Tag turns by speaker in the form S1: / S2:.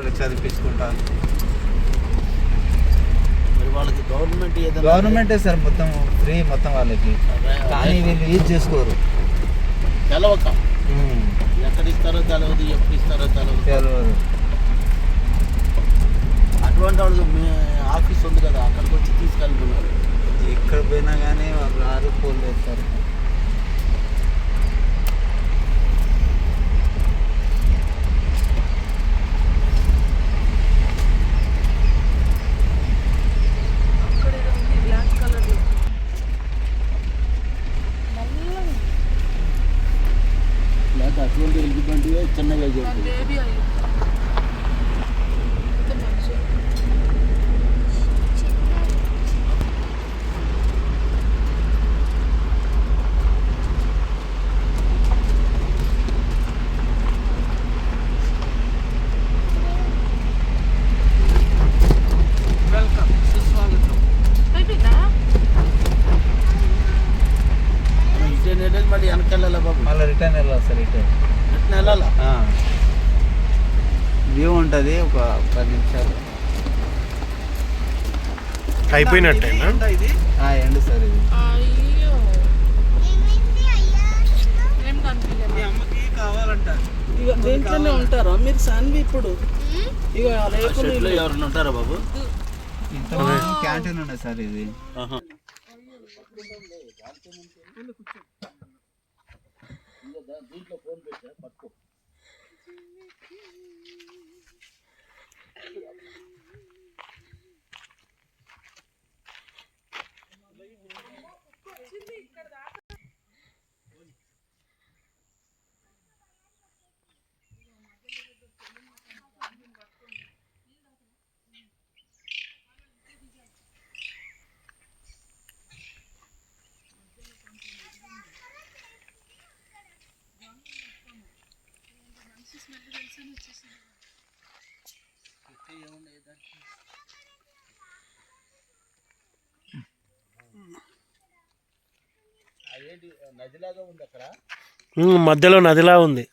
S1: పిల్లలకు చదివించుకుంటా
S2: మరి వాళ్ళకి గవర్నమెంట్ ఏదైనా
S1: గవర్నమెంటే సార్ మొత్తం ఫ్రీ మొత్తం వాళ్ళకి. కానీ వీళ్ళు యూజ్ చేసుకోరు.
S2: తెలవక. ఎక్కడ ఇస్తారో తెలియదు ఎప్పుడు ఇస్తారో తెలియదు
S1: తెలియదు
S2: అటువంటి వాళ్ళు ఆఫీస్ ఉంది కదా అక్కడికి వచ్చి తీసుకెళ్తున్నారు.
S1: ఎక్కడ పోయినా కానీ వాళ్ళు రారు పోలు చేస్తారు.
S2: అటువంటి ఎలిజిబిలిటీ చిన్నగా మళ్ళీ
S1: రిటర్న్ వెళ్ళాలి సార్ రిటర్న్
S2: రిటర్న్ వెళ్ళాలా?
S1: వ్యూ ఉంటుంది ఒక పది నిమిషాలు. ఎండు సార్ ఇది.
S3: అయ్యో. ఏం కనిపించలేదు?
S1: అమ్మకి కావాలంట.
S4: ఇక దీంట్లోనే ఉంటారా? మీరు సాన్వి ఇప్పుడు? ఇక
S2: ఎవరైనా ఉంటారా బాబు?
S1: ఇంత క్యాంటీన్ ఉన్నది సార్ ఇది.
S2: ఆహా. అదేంటి నదిలాగా ఉంది అక్కడ?
S5: ఉమ్, మధ్యలో నదిలా ఉంది.